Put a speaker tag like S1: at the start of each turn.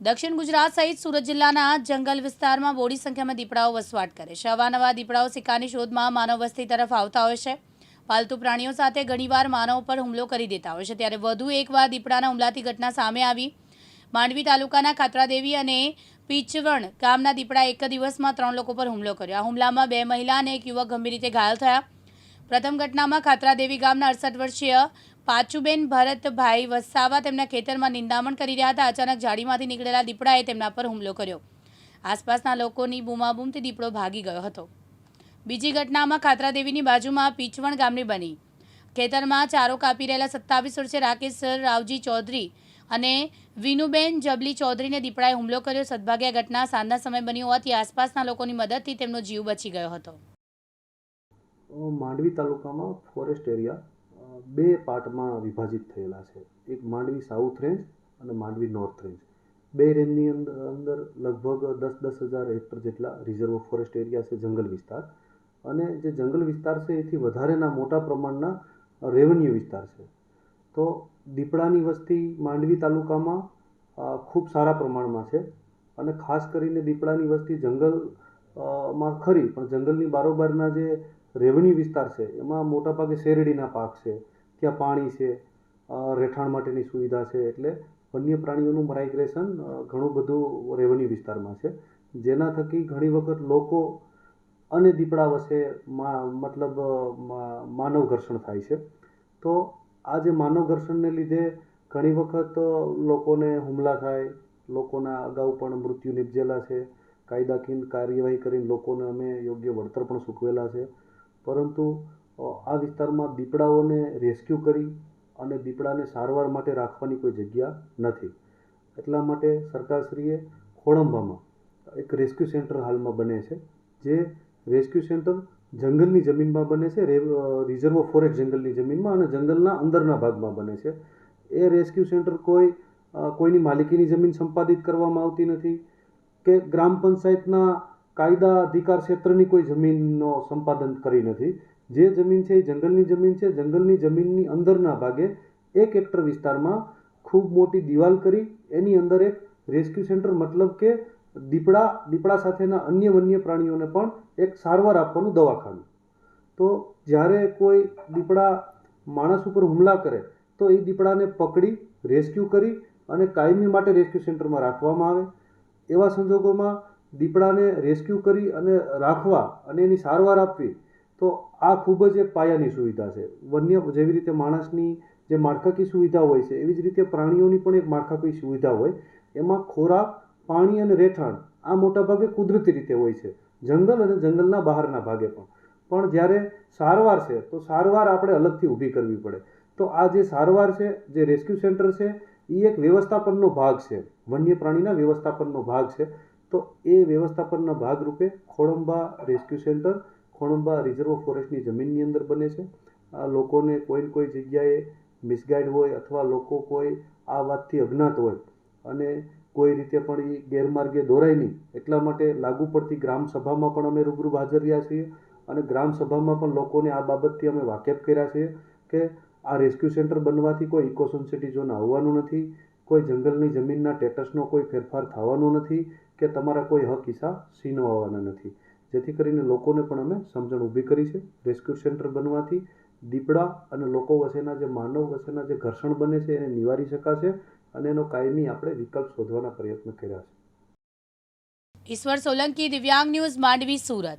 S1: દક્ષિણ ગુજરાત સહિત સુરત જિલ્લાના જંગલ વિસ્તારમાં બોડી સંખ્યામાં દીપડાઓ વસવાટ કરે છે. અવાનવા દીપડાઓ સિક્કાની શોધમાં માનવ વસ્તી તરફ આવતા હોય છે. પાલતુ પ્રાણીઓ સાથે ઘણીવાર માનવ પર હુમલો કરી દેતા હોય છે. ત્યારે વધુ એકવાર દીપડાના હુમલાથી ઘટના સામે આવી. માંડવી તાલુકાના ખાતરાદેવી અને પીચવણ ગામના દીપડા એક દિવસમાં ત્રણ લોકો પર હુમલો કર્યો. આ હુમલામાં બે મહિલા અને એક યુવક ગંભીર રીતે ઘાયલ થયા. પ્રથમ ઘટનામાં ખાતરાદેવી ગામના અડસઠ વર્ષીય પાચુબેન ભરતભાઈ વસાવા તેમના ખેતરમાં નિંદામણ કરી રહ્યા હતા. અચાનક ઝાડીમાંથી નીકળેલા દીપડાએ તેમના પર હુમલો કર્યો. આસપાસના લોકોની બૂમાબૂમથી દીપડો ભાગી ગયો હતો. બીજી ઘટનામાં ખાતરાદેવીની બાજુમાં પીચવણ ગામની બની. ખેતરમાં ચારો કાપી રહેલા સત્તાવીસ વર્ષે રાકેશ રાવજી ચૌધરી અને વિનુબેન જબલી ચૌધરીને દીપડાએ હુમલો કર્યો. સદભાગ્ય ઘટના સાંજના સમય બની હોવાથી આસપાસના લોકોની મદદથી તેમનો જીવ બચી ગયો હતો.
S2: માંડવી તાલુકામાં ફોરેસ્ટ એરિયા બે પાર્ટમાં વિભાજિત થયેલા છે. એક માંડવી સાઉથ રેન્જ અને માંડવી નોર્થ રેન્જ. બે રેન્જની અંદર અંદર લગભગ દસ દસ હજાર હેક્ટર જેટલા રિઝર્વ ફોરેસ્ટ એરિયા છે જંગલ વિસ્તાર. અને જે જંગલ વિસ્તાર છે એથી વધારેના મોટા પ્રમાણના રેવન્યુ વિસ્તાર છે. તો દીપડાની વસ્તી માંડવી તાલુકામાં ખૂબ સારા પ્રમાણમાં છે. અને ખાસ કરીને દીપડાની વસ્તી જંગલમાં ખરી, પણ જંગલની બારોબારના જે રેવન્યુ વિસ્તાર છે, એમાં મોટાભાગે શેરડીના પાક છે. ત્યાં પાણી છે રહેઠાણ માટેની સુવિધા છે, એટલે વન્ય પ્રાણીઓનું માઇગ્રેશન ઘણું બધું રેવન્યુ વિસ્તારમાં છે. જેના થકી ઘણી વખત લોકો અને દીપડા વચ્ચે મતલબ માનવ ઘર્ષણ થાય છે. તો આ જે માનવ ઘર્ષણને લીધે ઘણી વખત લોકોને હુમલા થાય, લોકોના અગાઉ પણ મૃત્યુ નિપજેલા છે. કાયદાકીય કાર્યવાહી કરીને લોકોને અમે યોગ્ય વળતર પણ સૂકવેલા છે. પરંતુ આ વિસ્તારમાં દીપડાઓને રેસ્ક્યુ કરી અને દીપડાને સારવાર માટે રાખવાની કોઈ જગ્યા નથી. એટલા માટે સરકારશ્રીએ ખોડંબામાં એક રેસ્ક્યુ સેન્ટર હાલમાં બને છે, જે રેસ્ક્યુ સેન્ટર જંગલની જમીનમાં બને છે રિઝર્વ ફોરેસ્ટ જંગલની જમીનમાં અને જંગલના અંદરના ભાગમાં બને છે. એ રેસ્ક્યુ સેન્ટર કોઈ કોઈની માલિકીની જમીન સંપાદિત કરવામાં આવતી નથી કે ગ્રામ પંચાયતના કાયદા અધિકાર ક્ષેત્રની કોઈ જમીનનો સંપાદન કરી નથી. જે જમીન છે એ જંગલની જમીન છે. જંગલની જમીનની અંદરના ભાગે એક હેક્ટર વિસ્તારમાં ખૂબ મોટી દિવાલ કરી, એની અંદર એક રેસ્ક્યુ સેન્ટર, મતલબ કે દીપડા દીપડા સાથેના અન્ય વન્ય પ્રાણીઓને પણ એક સારવાર આપવાનું દવાખાનું. તો જ્યારે કોઈ દીપડા માણસ ઉપર હુમલા કરે, તો એ દીપડાને પકડી, રેસ્ક્યુ કરી અને કાયમી માટે રેસ્ક્યુ સેન્ટરમાં રાખવામાં આવે. એવા સંજોગોમાં દીપડાને રેસ્ક્યુ કરી અને રાખવા અને એની સારવાર આપવી તો આ ખૂબ જ એક પાયાની સુવિધા છે. વન્ય જેવી રીતે માણસની જે માળખાકીય સુવિધા હોય છે, એવી જ રીતે પ્રાણીઓની પણ એક માળખાકીય સુવિધા હોય. એમાં ખોરાક, પાણી અને રહેઠાણ આ મોટાભાગે કુદરતી રીતે હોય છે. જંગલ અને જંગલના બહારના ભાગે પણ. પણ જ્યારે સારવાર છે, તો સારવાર આપણે અલગથી ઊભી કરવી પડે. તો આ જે સારવાર છે, જે રેસ્ક્યુ સેન્ટર છે એ એક વ્યવસ્થાપનનો ભાગ છે. વન્ય પ્રાણીના વ્યવસ્થાપનનો ભાગ છે. તો એ વ્યવસ્થાપનના ભાગરૂપે Khodamba rescue centre Khodamba reserve ફોરેસ્ટની જમીનની અંદર બને છે. આ લોકોને કોઈ ને કોઈ જગ્યાએ મિસગાઈડ હોય અથવા લોકો કોઈ આ વાતથી અજ્ઞાત હોય અને કોઈ રીતે પણ એ ગેરમાર્ગે દોરાય નહીં. એટલા માટે લાગુ પડતી ગ્રામ સભામાં પણ અમે રૂબરૂ હાજર રહ્યા છીએ અને ગ્રામ સભામાં પણ લોકોને આ બાબતથી અમે વાકેફ કર્યા છીએ કે આ રેસ્ક્યુ સેન્ટર બનવાથી કોઈ ઇકો સોસાયટી ઝોન આવવાનું નથી, કોઈ જંગલની જમીનના ટેટસનો કોઈ ફેરફાર થવાનો નથી કે તમારા કોઈ હક હિસ્સા છીનવાવાના નથી. જેથી કરીને લોકોને પણ અમે સમજણ ઊભી કરી છે. રેસ્ક્યુ સેન્ટર બનવાથી દીપડા અને લોકો વચ્ચેના જે માનવ વચ્ચેના જે ઘર્ષણ બને છે, એને નિવારી શકાશે અને એનો કાયમી આપણે વિકલ્પ શોધવાના પ્રયત્ન કર્યા છે.
S1: ઈશ્વર સોલંકી, દિવ્યાંગ ન્યૂઝ માંડવી, સુરત.